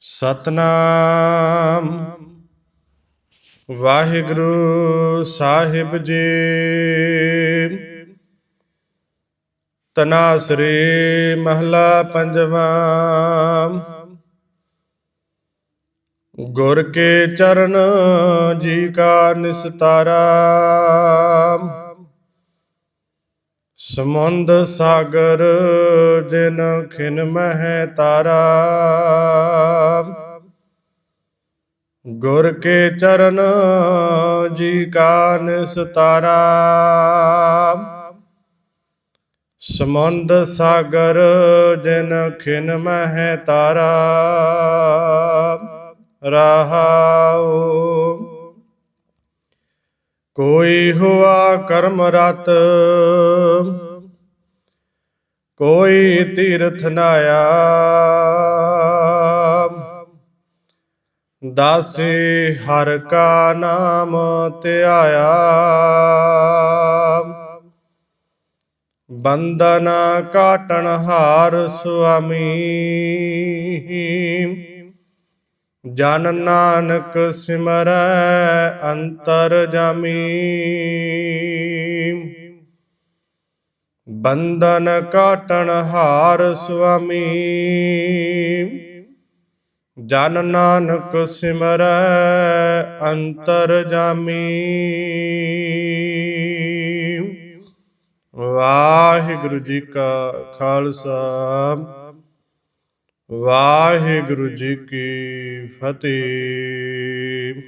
ਸਤਨਾਮ। ਵਾਹਿਗੁਰੂ ਸਾਹਿਬ ਜੀ। ਤਨਾਸਰੀ ਮਹਲਾ ਪੰਜਵਾਂ। ਗੁਰ ਕੇ ਚਰਨ ਜੀ ਕਾ ਨਿਸਤਾਰਾ। ਸਮੁੰਦ ਸਾਗਰ, ਜਿਨ ਖਿਨ ਮਹਿ ਤਾਰਾ। ਗੁਰ ਕੇ ਚਰਨ ਜੀ ਕਾ ਨਿਸਤਾਰਾ। ਸਮੁੰਦ ਸਾਗਰ, ਜਿਨ ਖਿਨ ਮਹਿ ਤਾਰਾ। ਰਹਾਉ। ਕੋਈ ਹੁਆ ਕਰਮ ਰਤ ਕੋਈ ਤੀਰਥ ਨਾਇਆ ਦਾਸੇ ਹਰ ਕਾ ਨਾਮ ਧਿਆਇਆ ਬੰਦਨ ਕਾਟਣ ਹਾਰ ਸੁਆਮੀ। ਜਨ ਨਾਨਕ ਸਿਮਰੈ ਅੰਤਰ ਜਾਮੀ। ਬੰਧਨ ਕਾਟਣ ਹਾਰ ਸੁਆਮੀ। ਜਨ ਨਾਨਕ ਸਿਮਰੈ ਅੰਤਰ ਜਾਮੀ। ਵਾਹਿਗੁਰੂ ਜੀ ਕਾ ਖਾਲਸਾ। ਵਾਹਿਗੁਰੂ ਜੀ ਕੀ ਫਤਿਹ।